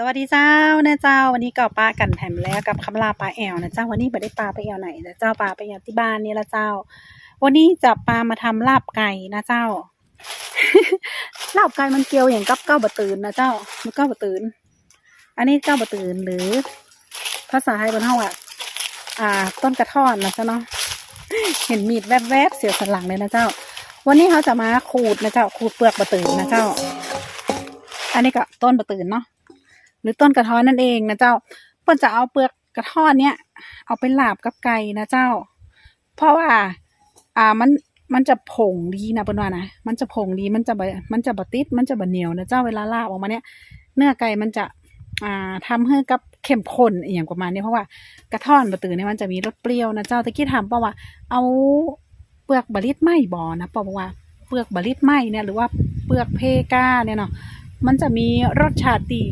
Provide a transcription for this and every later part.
สวัสดีเจ้านะเจ้า วันนี้ก็ปลากันแถมแล้วกับคำลาปลาแอวนะเจ้าวันนี้ไม่ได้ปลาไปแอวไหนนะเจ้าปลาไปแอวที่บ้านนี่ละเจ้า วันนี้จะปลามาทำลาบไก่นะเจ้าลาบไก่มันเกี่ยวอย่างกับเก้าบะตื่นนะเจ้ามันเก้าบะตื่น อันนี้เก้าบะตื่นหรือ ภาษาไทยบนห้องอะอ่า ต้นกระท่อนนะเจ้าเนาะเห็นมีดแวบๆเสียวสันหลังเลยนะเจ้า วันนี้เขาจะมาขูดนะเจ้าขูดเปลือกบะตื่นนะเจ้า อันนี้ก็ต้นบะตื่นเนาะ หรือต้นกระท้อนนั่นเองนะเจ้าเปิ้นจะเอาเปลือกกระท้อนเนี่ยเอาไปลาบกับไก่นะเจ้า เพราะว่า อ่ามันมันจะผงดีนะเปิ้นว่านะมันจะผงดีมันจะบมันจะบติดมันจะบเหนียวนะเจ้าเวลาลาบออกมาเนี่ยเนื้อไก่มันจะอ่าทำให้กับเข้มข้นอย่างประมาณนี้เพราะว่ากระท้อนบะตือเนี่ยมันจะมีรสเปรี้ยวนะเจ้าตะกี้ถามเป้าว่า เอาเปลือกบะลิดไหมบอนะเป้าบอกว่าเปลือกบะลิดไหมเนี่ยหรือว่าเปลือกเพกาเนี่ยเนาะมันจะมีรสชาติ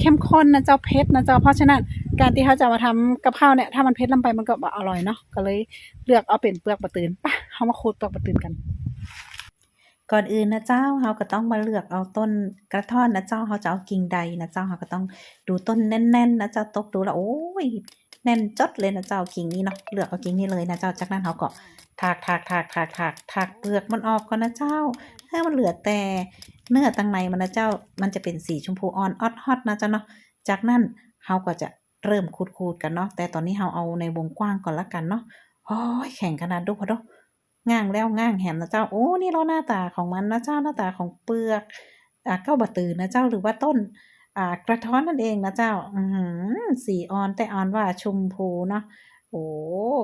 เข้มข้นนะเจ้าเผ็ดนะเจ้าเพราะฉะนั้นการที่เขาจะมาทำกับข้าวเนี่ยถ้ามันเผ็ดลงไปมันก็บ่อร่อยเนาะก็เลยเลือกเอาเป็นเปลือกบะตืนปะเขามาขูดเปลือกบะตืนกัน ก่อนอื่นนะเจ้าเราก็ต้องมาเลือกเอาต้นกระท่อนนะเจ้าเขาจะเอากิ่งใดนะเจ้าเขาก็ต้องดูต้นแน่นๆนะเจ้าตกดูแล้วโอ้ยแน่นจดเลยนะเจ้ากิ่งนี้เนาะเลือกเอากิ่งนี้เลยนะเจ้าจากนั้นเขาก็ถากถากถากถากถากถากเปลือกมันออกก่อนนะเจ้า ให้มันเหลือแต่เนื้อตังในมันนะเจ้ามันจะเป็นสีชมพูอ่อนออดฮอตนะเจ้าเนาะจากนั้นเราก็จะเริ่มขูดๆกันเนาะแต่ตอนนี้เราเอาในวงกว้างก่อนละกันเนาะโอ้ยแข็งขนาดดูพอดง่างแล้วง่างแหมนะเจ้าโอ้นี่เราหน้าตาของมันนะเจ้าหน้าตาของเปลือกอ่าเก้าบะตือนะเจ้าหรือว่าต้นอ่ากระท้อนนั่นเองนะเจ้าอือหือสีอ่อนแต่อ่อนว่าชมพูเนาะโอ้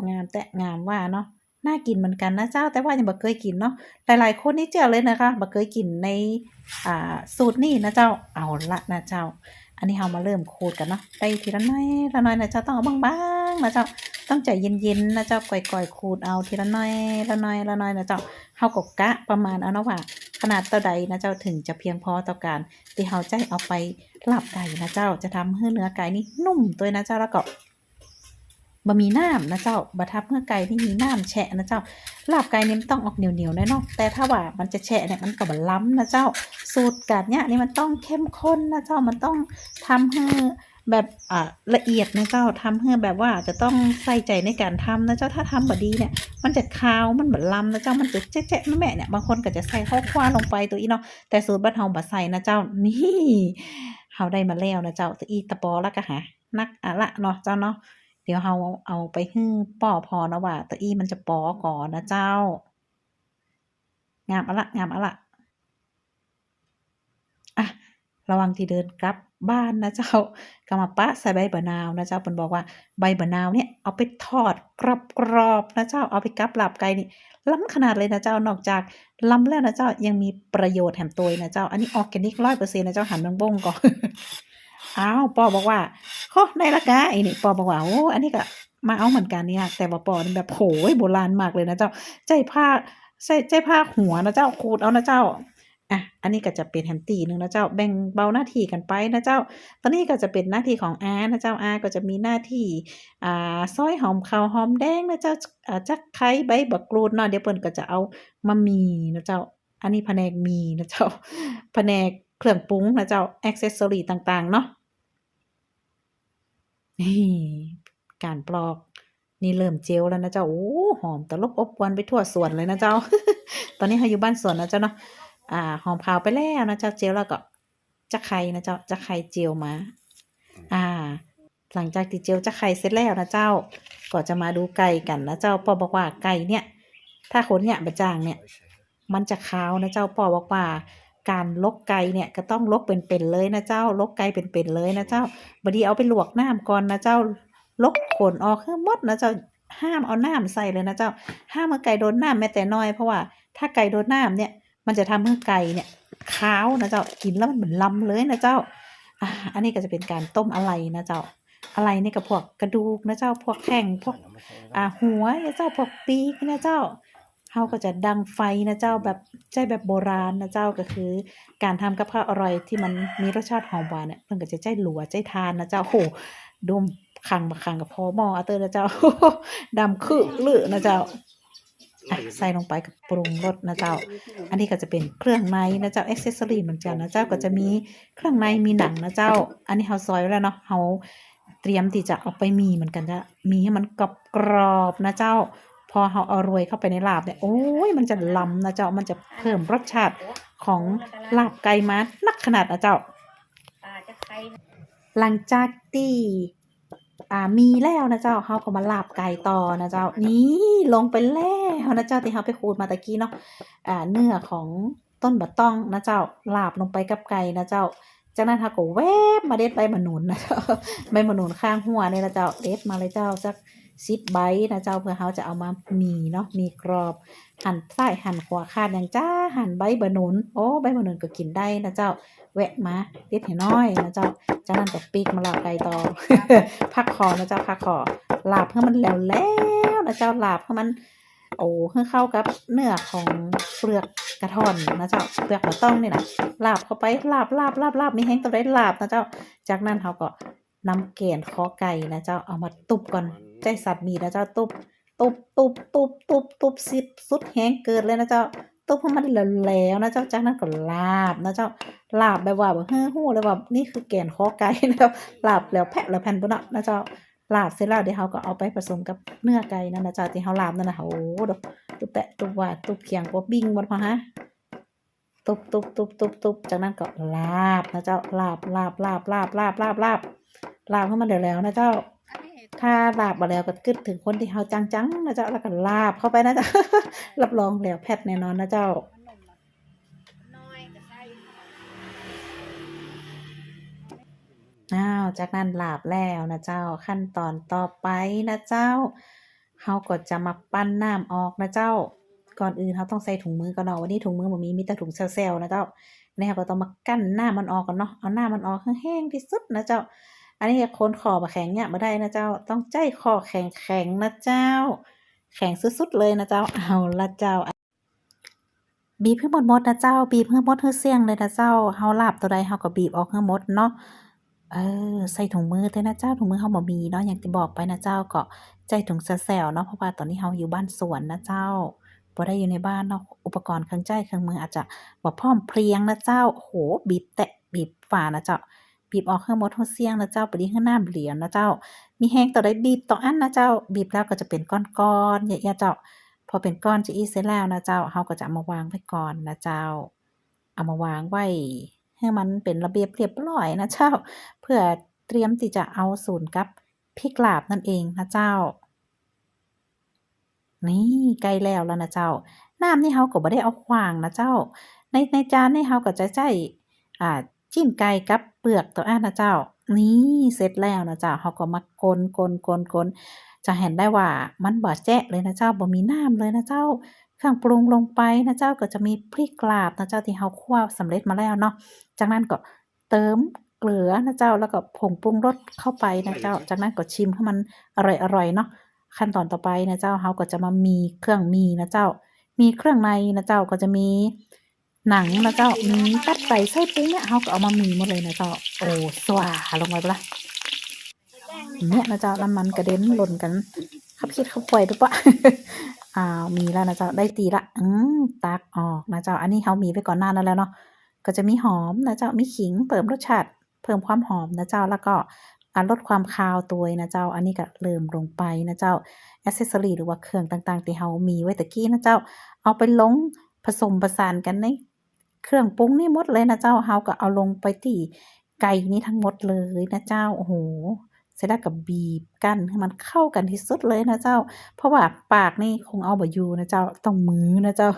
งามแต่งามว่าเนาะ น่ากินเหมือนกันนะเจ้าแต่ว่ายังบ่เคยกินเนาะหลายๆคนนี่เจอเลยนะคะบ่เคยกินในอ่าสูตรนี้นะเจ้าเอาละนะเจ้า อันนี้เรามาเริ่มขูดกันเนาะได้ทีละน้อยละน้อยนะเจ้าต้องเอาบางๆนะเจ้าต้องใจเย็นๆนะเจ้าก่อยๆขูดเอาทีละน้อยละน้อยละน้อยนะเจ้าเฮาก็กะประมาณเอาเนาะว่า ขนาดเท่าใดนะเจ้าถึงจะเพียงพอต่อการที่เฮาจะเอาไปหลาบไก่นะเจ้าจะทำให้เนื้อไก่นี่นุ่มตัวนะเจ้าแล้วก็ บะมีน้ำนะเจ้าบะทับเมื่อไก่ที่มีน้ำแฉะนะเจ้าลาบไก่เนี่มันต้องออกเหนียวๆแน่นอนแต่ถ้าว่ามันจะแฉะเนี่ยมันก็บ่ล้ำนะเจ้า สูตรการเนี่ยนี่มันต้องเข้มข้นนะเจ้ามันต้องทำให้แบบอ่าละเอียดนะเจ้าทำให้แบบว่าจะต้องใส่ใจในการทำนะเจ้าถ้าทำบดีเนี่ย มันจะคาวมันเหมือนลำนะเจ้ามันจะแจ๊ะๆแม่เนี่ยบางคนก็จะใส่ข้าวคว้าลงไปตัวอีเนาะแต่สูตรบ้านเฮาบ่ใส่นะเจ้านี่เฮาได้มาแล้วนะเจ้าตัวอีตะปอแล้วก็หานักอะละเนาะเจ้าเนาะ เดี๋ยวเฮาเอาไปให้ป่อพอนะว่าตัวอีมันจะปอก่อนนะเจ้า งามอะละงามอะละอะระวังที่เดินกลับบ้านนะเจ้าก็มาปะใส่ใบบะนาวนะเจ้าเพิ่นบอกว่าใบบะนาวเนี่ยเอาไปทอดกรอบๆนะเจ้าเอาไปกับหลาบไก่นี่ล้ำขนาดเลยนะเจ้านอกจากล้ำแล้วนะเจ้ายังมีประโยชน์แถมตัวนะเจ้าอันนี้ออร์แกนิก100%นนะเจ้าหันบงบงก่อน อ้าวปอบอกว่าโฮได้ละกะไอ้นี่ปอบอกว่าโอ้อันนี้ก็มาเอาเหมือนกันเนี่ยแต่ว่าปอนี่แบบโหยโบราณมากเลยนะเจ้าใจผ้าใส่ใจผ้าหัวนะเจ้าขูดเอานะเจ้าอะอันนี้ก็จะเป็นแฮมตีหนึ่งนะเจ้าแบ่งเบาหน้าที่กันไปนะเจ้า ตอนนี้ก็จะเป็นหน้าที่ของอานะเจ้าอาก็จะมีหน้าที่อ่าซอยหอมขาวหอมแดงนะเจ้าอ่าจักไคร้ใบบักกรูดเนาะเดี๋ยวเปิ้นก็จะเอามามีนะเจ้าอันนี้แผนกมีนะเจ้าแผนก เครื่องปรุงนะเจ้าแอกเซสซอรีต่างๆ เนาะนี่การปลอก นี่เริ่มเจลแล้วนะเจ้าโอ้หอมตลบอบอวนไปทั่วสวนเลยนะเจ้า ตอนนี้เราอยู่บ้านสวนนะเจ้าเนาะอ่า หอมขาวไปแล้วนะเจ้าเจลแล้วก็จะไข่นะเจ้าจะไข่เจลมา อ่า หลังจากที่เจลจะไข่เสร็จแล้วนะเจ้า ก็จะมาดูไก่กันนะเจ้าปอบอกว่าไก่เนี่ย ถ้าขนเนี่ยบะจางเนี่ย มันจะขาวนะเจ้าปอบอกว่า การลกไก่เนี่ยก็ต้องลกเป็นๆเลยนะเจ้า ลกไก่เป็นๆเลยนะเจ้าบดนีเอาไปลวกน้ำก่อนนะเจ้า ลกขนออกให้หมดนะเจ้าห้ามเอาน้ำใส่เลยนะเจ้า ห้ามเอาไก่โดนน้ำแม้แต่น้อยเพราะว่าถ้าไก่โดนน้ำเนี่ย มันจะทำให้ไก่เนี่ยขาวนะเจ้ากินแล้วมันเหมือนลำเลยนะเจ้าอ่าอันนี้ก็จะเป็นการต้มอะไรนะเจ้า อะไรนี่ก็พวกกระดูกนะเจ้าพวกแข้งพวกอ่าหัวนะเจ้าพวกปีกนะเจ้า เฮาก็จะดังไฟนะเจ้าแบบใจแบบโบราณนะเจ้าก็คือ การทำกับข้าวอร่อยที่มันมีรสชาติหอมหวานเนี่ยเพิ่นก็จะใจหลัวใจทานนะเจ้าโหดมคังบักคังกับพอหม้อเอาเตอนะเจ้าดำคึกลือนะเจ้าใส่ลงไปกับปรุงรสนะเจ้า อันนี้ก็จะเป็นเครื่องในนะเจ้าอ็อกเซสซอรี่เหมือนกันนะเจ้าก็จะมีเครื่องในมีหนังนะเจ้า อันนี้เราซอยไว้แล้วเนาะเราเตรียมที่จะเอาไปมีเหมือนกันจะมีให้มันกรอบกรอบๆนะเจ้า พอเราเอาโรยเข้าไปในลาบเนี่ยโอ้ยมันจะล้ำนะเจ้ามันจะเพิ่มรสชาติของลาบไก่มานักขนาดนะเจ้าหลังจากที่อ่ามีแล้วนะเจ้าเขาก็มาลาบไก่ต่อนะเจ้านี่ลงไปแล้วนะเจ้าที่เขาไปขูดมาตะกี้เนาะอ่าเนื้อของต้นบะต้องนะเจ้าลาบลงไปกับไก่นะเจ้าจากนั้นเขาก็แวบมาเด็ดใบมะนุนนะเจ้าใบมะนุนข้างหัวเนี่ยนะเจ้าเด็ดมาเลยเจ้าสัก สิบใบนะเจ้าเพื่อเขาจะเอามามีเนาะมีกรอบ หั่นซ้ายหั่นขวาขาดอย่างจ้าหั่นใบมะนุนโอ้ใบมะนุนก็กินได้นะเจ้าแวะมาเด็ดให้น้อยนะเจ้าจากนั้นก็ปีกมาลาบไก่ต่อพักคอนะเจ้าพักคอลาบเพื่อมันแล้วแล้วนะเจ้าลาบเพื่อมันโอ้เพื่อเข้ากับเนื้อของเปลือกกระท่อนนะเจ้าเปลือกมะต้องนี่นะลาบเข้าไปลาบลาบลาบลาบมีแห้งตัวได้ลาบนะเจ้าจากนั้นเขาก็นำเกล็ดคอไก่นะเจ้าเอามาตุบก่อน ใจสัตว์มีนะเจ้าตุบตุบตุบตุบตุบตุบสิบสุดแห้งเกินเลยนะเจ้าตุบให้มันแล้วนะเจ้าจากนั้นก็ลาบนะเจ้าลาบแบบว่าแบบเฮ้อหู้เลยว่านี่คือแกนคอไก่นะครับลาบแล้วแพะแล้วแผ่นบนนะนะเจ้าลาบเสร็จแล้วเดี๋ยวเขาก็เอาไปผสมกับเนื้อไก่นั่นนะเจ้าที่เขาลาบนั่นนะโอ้โหดตุบแปะตุบหวาดตุบเขียงปบบิ้งบนพอฮะตุบตุบตุบตุบตุบจากนั้นก็ลาบนะเจ้าลาบลาบลาบลาบลาบลาบลาบลาบให้มันเดี๋ยวแล้วนะเจ้า ถ้าลาบมาแล้วก็กึดถึงคนที่เขาจังๆนะเจ้าแล้วก็ลาบเข้าไปนะเจ้ารับรองแล้วแพทย์แน่นอนนะเจ้าอ้าวจากนั้นลาบแล้วนะเจ้าขั้นตอนต่อไปนะเจ้าเขาก็จะมาปั้นน้ำออกนะเจ้า ก่อนอื่นเขาต้องใส่ถุงมือก่อนเนาะวันนี้ถุงมือมันมีมีแต่ถุงเซลล์นะเจ้าเนี่ยเราก็ต้องมากั้นหน้ามันออกก่อนเนาะเอาหน้ามันออกให้แห้งที่สุดนะเจ้า อันนี้คนคอมาแข็งเนี่ยมาได้นะเจ้า ต้องใจคอแข็งแข็งนะเจ้า แข็งสุดๆเลยนะเจ้า เอาละเจ้า บีบให้หมดหมดนะเจ้า บีบให้หมดให้เสี่ยงเลยนะเจ้า เฮาลาบตัวใดเฮาก็บีบออกให้หมดเนาะ เออ ใส่ถุงมือด้วยนะเจ้า ถุงมือเฮาบ่มีเนาะ อย่างที่บอกไปนะเจ้าก็ใจถุงแซวเนาะ เพราะว่าตอนนี้เฮาอยู่บ้านสวนนะเจ้าบ่ได้อยู่ในบ้านเนาะ อุปกรณ์เครื่องใจเครื่องมืออาจจะบ่พร้อมเพรียงนะเจ้าโอ้โหบีบแตะ บีบฝานะเจ้า บีบออกให้หมดให้เสียงนะเจ้าบ่ดีให้น้ำเหลียนนะเจ้า มีแห้งต่อได้บีบต่ออันนะเจ้า บีบแล้วก็จะเป็นก้อนๆใหญ่ๆเจ้า พอเป็นก้อนจะอีเสร็จแล้วนะเจ้าเฮาก็จะเอามาวางไว้ก่อนนะเจ้า เอามาวางไว้ให้มันเป็นระเบียบเรียบร้อยนะเจ้า เพื่อเตรียมที่จะเอาสูนกับพริกลาบนั่นเองนะเจ้า นี่ใกล้แล้วแล้วนะเจ้า น้ำนี่เฮาก็บ่ได้เอาขวางนะเจ้า ในในจานนี่เฮาก็จะใช้อ่า จิ้มไก่กับเปลือกตัวอันนะเจ้า นี่เสร็จแล้วนะเจ้าเฮาก็มากลกลกลกลจะเห็นได้ว่ามันบ่แจ๊ะเลยนะเจ้าบ่มีน้ำเลยนะเจ้าเครื่องปรุงลงไปนะเจ้าก็จะมีพริกกลาบนะเจ้าที่เฮาคั่วสำเร็จมาแล้วเนาะ จากนั้นก็เติมเกลือนะเจ้าแล้วก็ผงปรุงรสเข้าไปนะเจ้า จากนั้นก็ชิมให้มันอร่อยๆเนาะ ขั้นตอนต่อไปนะเจ้าเฮาก็จะมามีเครื่องมีนะเจ้า มีเครื่องในนะเจ้าก็จะมี หนังนะเจ้ามีตัดใส่ไส้ปรุงเนี่ยเฮาก็เอามามีหมดเลยนะเจ้าโอ้สว่าลงไปปะละเนี่ยนะเจ้าน้ำมันกระเด็นหล่นกันขับคิดขับป่วยด้วยปะอ้าวมีแล้วนะเจ้าได้ตีละอืมตักออกนะเจ้าอันนี้เฮามีไปก่อนหน้านั้นแล้วเนาะก็จะมีหอมนะเจ้ามีขิงเพิ่มรสชาติเพิ่มความหอมนะเจ้าแล้วก็ลดความคาวตัวนะเจ้า อันนี้ก็เริ่มลงไปนะเจ้าอ c เซสซอรีหรือว่าเครื่องต่างๆ ที่เฮามีไว้ตะกี้นะเจ้า เอาไปลงผสมผสานกันใน เครื่องปรุงนี่หมดเลยนะเจ้าเฮาก็เอาลงไปที่ไก่นี้ทั้งหมดเลยนะเจ้าโอ้โหเสร็จแล้วก็บีบกันให้มันเข้ากันที่สุดเลยนะเจ้า เพราะว่าปากนี่คงเอาบ่อยู่นะเจ้าต้องมือนะเจ้า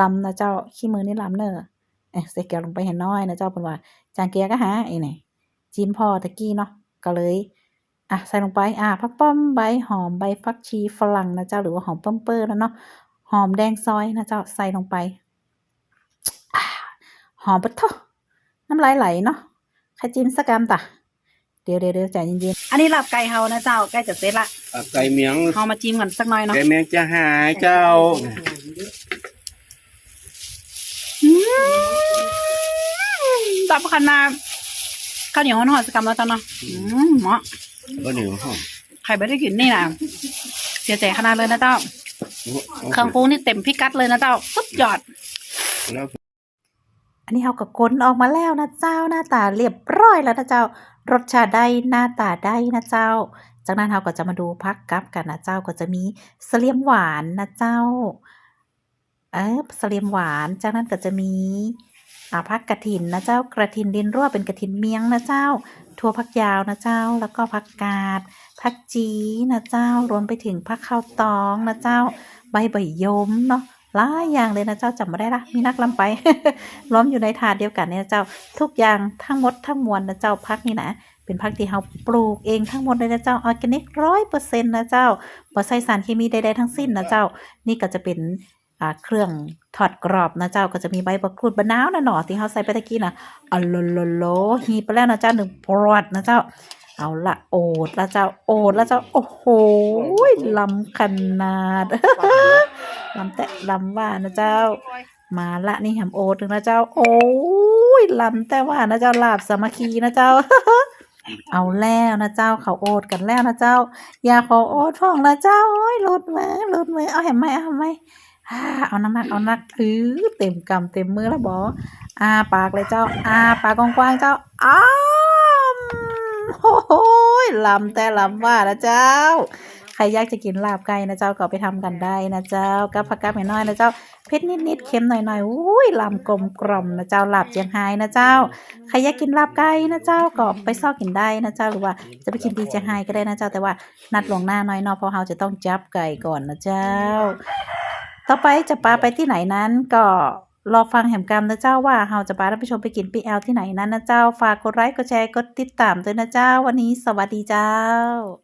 ลำนะเจ้าขี้มือนี่ลำเนอะเอ๊ะใส่แก้วลงไปให้น้อยนะเจ้าเพิ่นว่าจางเกียก็หาไอ้นี่จิ้มพอตะกี้เนาะก็เลยอะใส่ลงไปอะผักป้อมใบหอมใบฟักชีฝรั่งนะเจ้าหรือว่าหอมเปิ้มเปอร์แล้วเนาะหอมแดงซอยนะเจ้าใส่ลงไป หอมปะทะน้ำลายไหลเนาะใครจิ้มสักกำตะเดี๋ยวเดี๋ยวเดี๋ยวใจเย็นๆ อันนี้ลาบไก่เฮานะเจ้าใกล้จะเสร็จละอะไก่เมียงเฮามาจิ้มกันสักหน่อยเนาะไก่เมียงจะหายเจ้าตับขนาดข้าวเหนียวห่อๆสกรรมแล้วจ้าเนาะอืมเหมาะก็เหนียวหอมใครไม่ได้กินนี่นะเสียใจขนาดเลยนะเจ้าเครื่องปรุงนี่เต็มพิกัดเลยนะเจ้าสุดยอดแล้ว อันนี้เราก็ก้นออกมาแล้วนะเจ้าหน้าตาเรียบร้อยแล้วนะเจ้ารสชาติได้หน้าตาได้นะเจ้า จากนั้นเราก็จะมาดูพักกับกันนะเจ้าก็จะมีเสลียมหวานนะเจ้า เออเสลียมหวานจากนั้นก็จะมีอาพักกระถินนะเจ้ากระถินดินรั่วเป็นกระถินเมียงนะเจ้าถั่วพักยาวนะเจ้า แล้วก็พักกาดพักจีนะเจ้ารวมไปถึงพักข้าวตองนะเจ้า ใบใบยมเนาะ หลายอย่างเลยนะเจ้าจำไม่ได้ละมีนักลำไปล้อมอยู่ในถาดเดียวกันเนี่ยเจ้า ทุกอย่างทั้งหมดทั้งมวลนะเจ้าพักนี่นะเป็นพักที่เราปลูกเองทั้งหมดเลยนะเจ้าออร์แกนิกร้อยเปอร์เซ็นต์นะเจ้าบ่ใส่สารเคมีใดๆทั้งสิ้นนะเจ้า นี่ก็จะเป็นเครื่องทอดกรอบนะเจ้าก็จะมีใบมะกรูดบะนาวนะหนอที่เขาใส่ไปตะกี้นะอ๋อโลโลโลฮีไปแล้วนะเจ้าหนึ่งปรวดนะเจ้า เอาละโอดล้วเจ้าโอดล้วเจ้าโอ้โหลำขนาด ลำแต่ลำว่านะเจ้า มาละนี่แฮมโอดถึงนะเจ้า โอ้ยลำแต่ว่านะเจ้าลาบสามัคคีนะเจ้า เอาแล้วนะเจ้าเขาโอดกันแล้วนะเจ้า อย่าขอโอดพ่องนะเจ้าโอ้ยหลุดมาหลุดมาเอาแหมไหมเอาไหมเอาน้ำหนักเอานักถือเต็มกำเต็มมือแล้วบออาปากเลยเจ้าอาปากกว้างๆเจ้าอ้ามโอ้ยลำแต่ลำว่านะเจ้า ใครอยากจะกินลาบไก่นะเจ้าก็ไปทำกันได้นะเจ้ากับผักกาดแม่น้อยนะเจ้าเผ็ดนิดๆเค็มหน่อยๆอุ้ยลำกลมกล่อมนะเจ้าลาบเจียงไฮ้นะเจ้าใครอยากกินลาบไก่นะเจ้าก็ไปซอกกินได้นะเจ้าหรือว่าจะไปกินที่เจียงไฮ้ก็ได้นะเจ้าแต่ว่านัดหลวงหน้าน้อยนาะเพราะเราจะต้องจับไก่ก่อนนะเจ้า ต่อไปจะปาไปที่ไหนนั้นก็รอฟังแหมกรรมนะเจ้าว่าเราจะพาท่านผู้ชมไปกินปีแอลที่ไหนนั้นนะเจ้า ฝากกดไลค์กดแชร์กดติดตามด้วยนะเจ้า วันนี้สวัสดีเจ้า